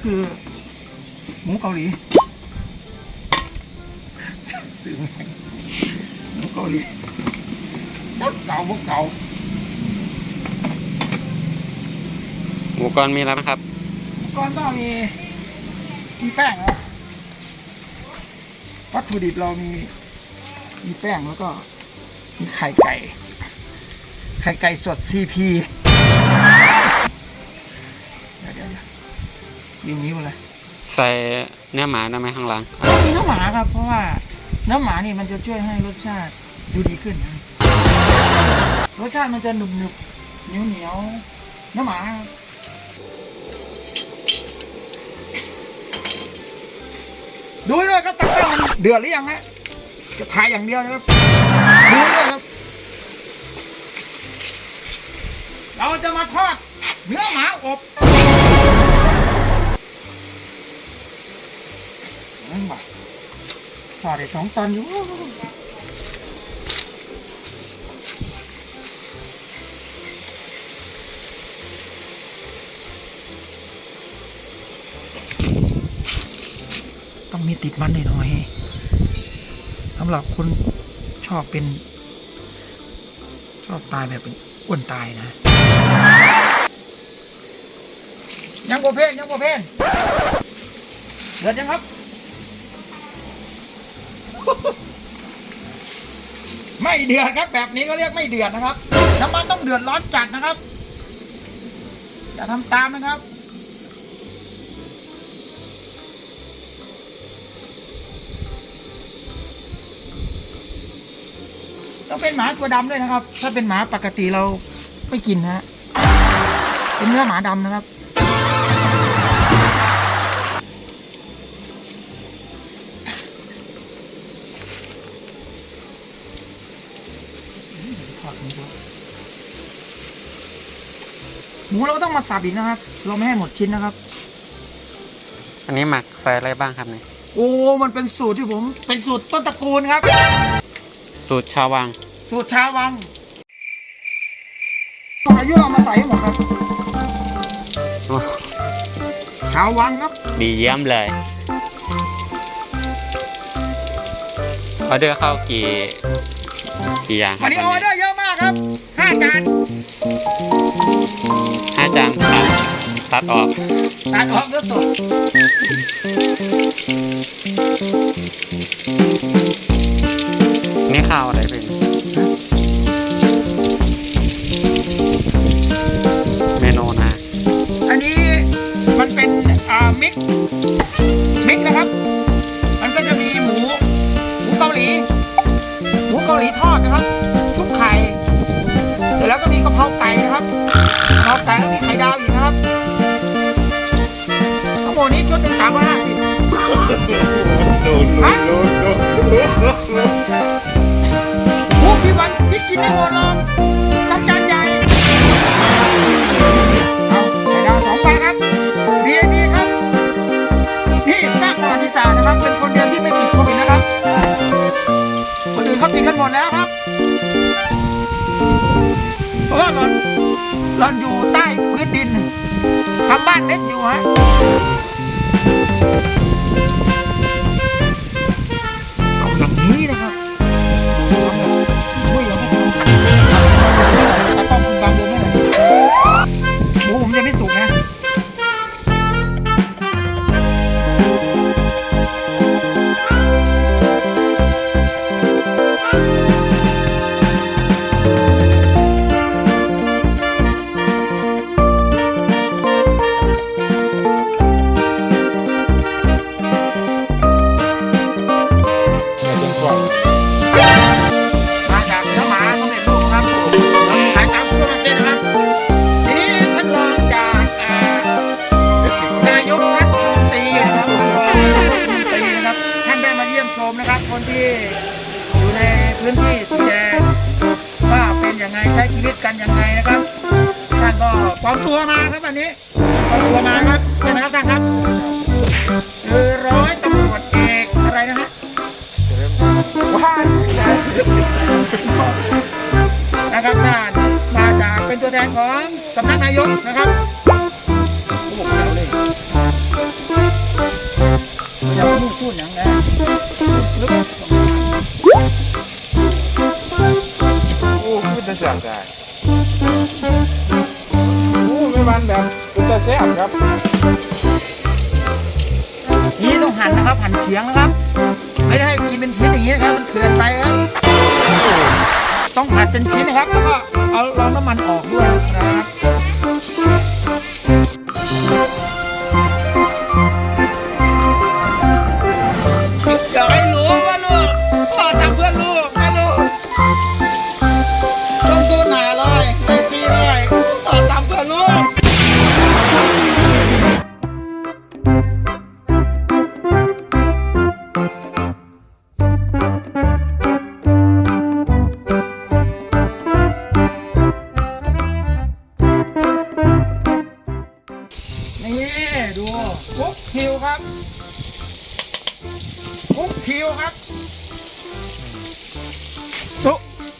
ก็คือหมูเกาหลีซื้อมาหมูเกาหลีพวกเก่าพวกเก่าหมูกรอบมีอะไรบ้างครับก่อนก็มีมีแป้งครับวัตถุดิบเรามีมีแป้งแล้วก็มีไข่ไก่ ไข่ไก่สดซี ยิงนิ้วเลยใส่เนื้อหมาได้ไหมข้างหลังมีเนื้อหมาครับ เพราะว่าเนื้อหมานี่มันจะช่วยให้รสชาติดูดีขึ้นนะรสชาติมันจะหนุบหนุบเหนียวเหนียวๆเนื้อหมาครับดูให้ด้วยครับตะกร้ามันเดือดหรือยังฮะจะถ่ายอย่างเดียวนะครับดูให้ด้วยครับ เราจะมาทอดเนื้อหมาอบ นั่นว่ะทอดได้สองตอนอยู่ต้องมีติดมันหน่อยๆสำหรับคนชอบเป็น ชอบตายแบบเป็นอ้วนตายนะ ยังโบเพนยังโบเพนเดือดยังครับ ไม่เดือดครับ แบบนี้ก็เรียกไม่เดือดนะครับ น้ำมันต้องเดือดร้อนจัดนะครับอย่าทำตามนะครับ ต้องเป็นหมาตัวดำด้วยนะครับ ถ้าเป็นหมาปกติเราไม่กินนะฮะเป็นเนื้อหมาดำนะครับ หมูเราก็ต้องมาสับอีกนะครับ เราไม่ให้หมดชิ้นนะครับ อันนี้หมักใส่อะไรบ้างครับเนี่ยโอ้ มันเป็นสูตรที่ผม เป็นสูตรต้นตระกูลครับ สูตรชาววัง สูตรชาววังสูตรอายุเรามาใส่ให้หมดครับ โอ้ชาววังครับ ดีเยี่ยมเลยออเดอร์เข้ากี่กี่อย่างครัวับนนี้ออเดอร์เยอะมากครับห้าจานห้า จานตัดตัดออก ตัดออกเยอะสุดนี่ข้าวอะไรเป็นเมนูนะอันนี้มันเป็นอ่ามิกซ์มิกซ์นะครับ มันก็จะมีหมูหมูเกาหลีหมูเกาหลีทอดนะครับชุบไข่เสร็จแล้วก็มีกะเพราไก่นะครับ กะเพราไก่แล้วมีไข่ดาวอีกนะครับทั้งหมดนี้ชุดหนึ่งสามร้อยห้าสิบฮะโอ้พี่วันพี่กินได้หมดเลยต้องจานใหญ่เอาไข่ดาวสองใบครับดีดีครับที่สร้างประวัติศาสตร์นะครับ เป็นคนเดียวที่ไม่ติดโควิดนะครับ คนอื่นเขาติดกันหมดแล้วครับเพราะว่าเรา เราอยู่ใต้พื้นดินทำบ้านเล็กอยู่ฮะเอาอย่างนี้นะครับ ซ่บครับ นี่ต้องหั่นนะครับ หั่นเฉียงนะครับ ไม่ได้ให้กินเป็นชิ้นอย่างนี้นะครับ มันเถื่อนไปครับ ต้องหั่นเป็นชิ้นนะครับ แล้วก็เอาเราน้ำมันออกด้วยนะครับ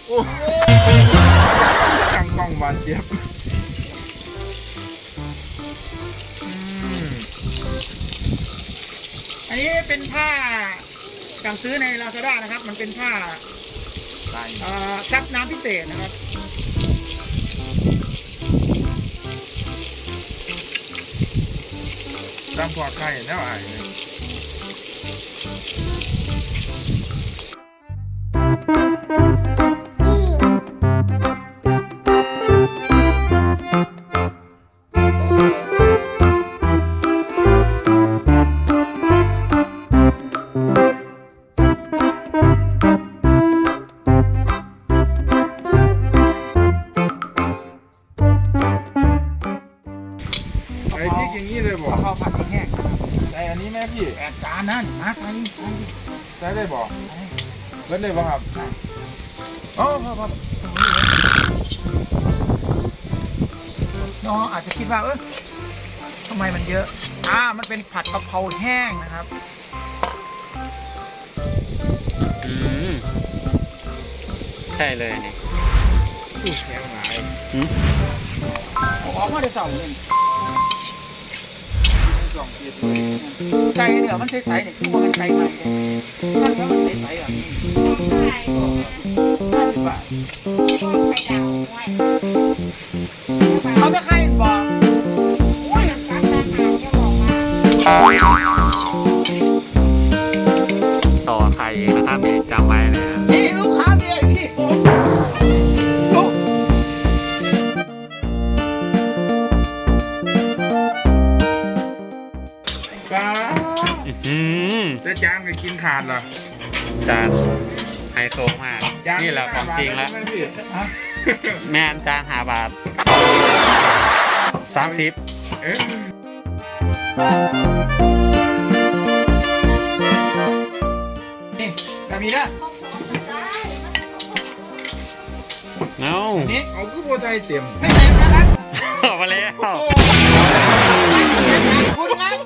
โอ้กังกล้องหวานเจี๊ยบอืมอันนี้เป็นผ้าสั่งซื้อในลาซาด้านะครับ มันเป็นผ้าใส่เอ่อซับน้ำพิเศษนะครับตามพอไข่แล้วไอ้เนี่ อ้พริกอย่างนี้เลยบอกเอาเข้าผัดให้แห้งนะครับใส่อันนี้แม่พี่แอบจานนั่นมาใส่ใส่ใส่ได้บอกใส่เล่นได้บ่ครับอ๋อครับครับน้องอาจจะคิดว่าเออทำไมมันเยอะ อ่า มันเป็นผัดกะเพราแห้งนะครับอืมใช่เลยนี่ตู้แข็งหลายหืมผมออกมาได้สองเงินส องเกียรติไก่เนี่ยมันใสๆเนี่ยคือว่ามันไก่ใหม่เนี่ยนั่นแล้วมันใสๆแบบนี้ห้าสิบบาทเอาตะไคร้บอกโอ้ยต่อไข่เองนะครับนี่จำไว้เลยนะานก็กินขาดเหรอ จานไฮโซมากจานนี่แหละของจริงแล้วใช่ไหมพี่ฮะแม่นจานหาบาทสามสิบเอ๊ะนี่แบบนี้นะเอ้านี่เอาคือโบไทยเต็มไม่เต็มนะครับเอามาแล้ว คุณครับ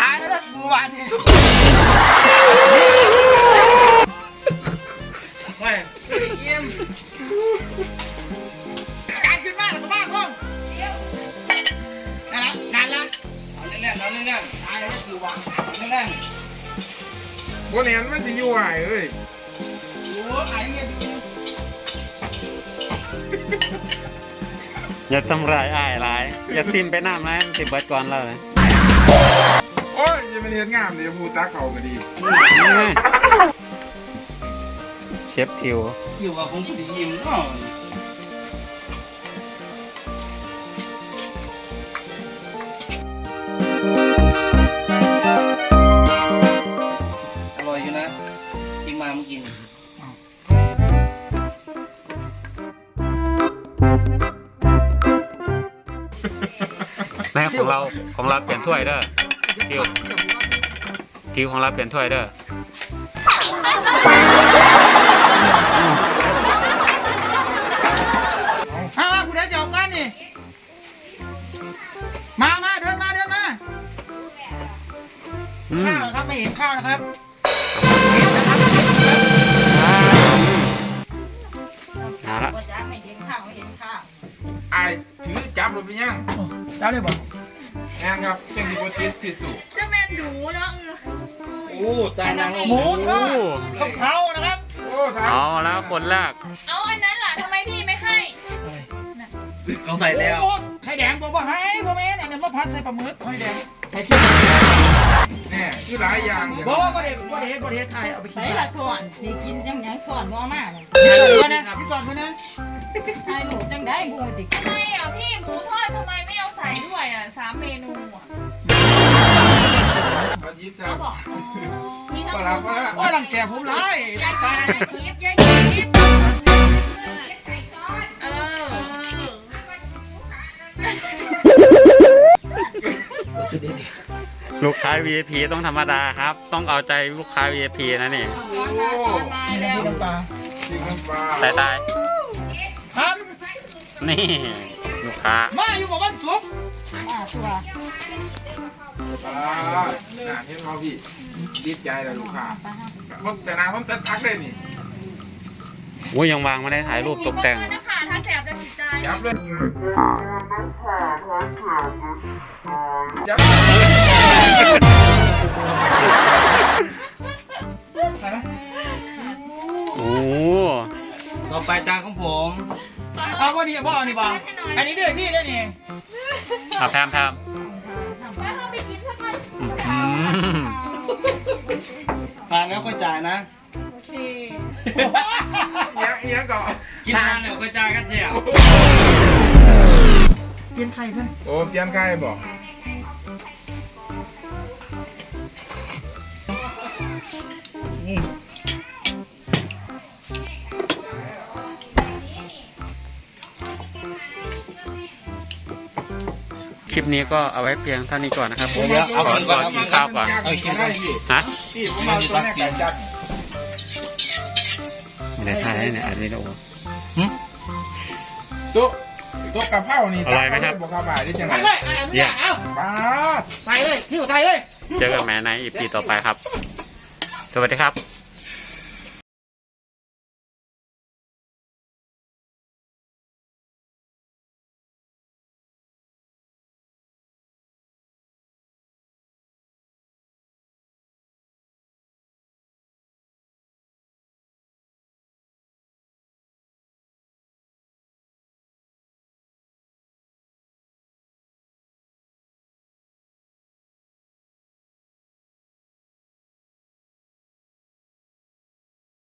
ตายแล้วนะบูวานนี่ไม่เยี่ยมการขึ้นมาแล้วก็บ้าคงนั่นละนั่นละเอาแน่นๆเอาแน่นๆตายแล้วบูวานแน่นโบเนียนมันสิอยู่ไหวเอ้ยๆโอ้ไอ้เนี่ยดูอย่าทำร้ายอ้ายหลาย อย่าซิมไปน้ำนะสิเบิดก่อนแล้วเลย โอ้ยจะเป็นเรียนงามเดี๋ยวพูดตาเขาก็ดีเชฟทิวอยู่กับผมดียิ้มเนาะอร่อยอยู่นะชิมมาเมื่อกี้นี่แม่ของเราของเราเปลี่ยนถ้วยเด้อ ทิวทิวของเราเปลี่ยนถ้วยเด้อมามาคุณได้จะออกงานนี่ มามาเดินมาเดินมา อืมข้าวนะครับไม่เห็นข้าวนะครับเอาละ ว่าจะไม่เห็นข้าวไม่เห็นข้าวออายถือจับรถไปยัง เจ้าได้บอก งานครับเป็นที่โปรตีนผิดสูตรจะแม่นดูเนาะโอ้ตายนางลงหมูทอดกะเพรานะครับ โอ้ทางเอาแล้วคนแรกเอาอันนั้นล่ะทำไมพี่ไม่ให้เขาใส่แล้วโอ้ไข่แดงบอกว่าให้พ่อแม่เนี่ยเนี่ยมาพัดใส่ปลาหมึกไข่แดง ใส่เขี้ยวแน่คือหลายอย่างบอกว่าประเด็นประเด็นประเด็นไทยเอาไปกินใส่ละส่วนสิกินยังยังส่วนบ่มากเลยเดี๋ยวนะพี่ก่อนนะไอ้หนูจังได้บูสิทำไมอะพี่หมูทอดทำไมไม่เอาใส่ด้วยอะสามเมนูอะเขายิบซะเขาบอกมีทั้งปหลามูปลาโอ้ยรังแกผมไรยายกินยายกินยายกินเออ ลูกค้า VIP ต้องธรรมดาครับ ต้องเอาใจลูกค้า VIP นะนี่ส่วนมาส่วนมาแล้วน้ำปลาจิ้มน้ำปลาสายตายครับนี่ ลูกค้า มาอยู่บอกว่าสุกอ่าตัวปลาน่าเห็นเขาพี่ดีใจเลยลูกค้าผมแต่นางผมตักเลยนี่โอ้ยยังวางไม่ได้ถ่ายรูปตกแต่ง กินเบอร์นะคะถ้าแสบจะติดใจจับเลยจับใส่ไหมโอ้ต่อไปจานของผมเอาก็ดีบ่เอานี่บ่อันนี้ด้วยพี่ด้วยนี่เอาแพมแพมไปเอาไปกินสักวันอืมทานแล้วก็จ่ายนะ โอเค เอียงเอียงก่อนกินทานแล้วก็จ่ายกันเจียวเปลี่ยนไข่เพื่อนโอ้เตรียมไก่บอกคลิปนี้ก็เอาไว้เพียงเท่านี้ก่อนนะครับผมเดี๋ยวเอาก่อนก่ก่ออนนกินข้าวก่อน เอากินได้พี่ฮะ พี่ผมเอาตัวแม่ไก่จัด ไม่ได้ถ่ายให้เนี่ยอันนี้โอ้โต๊กตุ๊กกะเพรานี่อร่อยไหมครับ บอกกระบ่ายได้จังไงไปเลยอันนี้เอาป้าดใส่เลยพี่ใส่เลย เจอกันแหมในอีพีต่อไปครับ สวัสดีครับ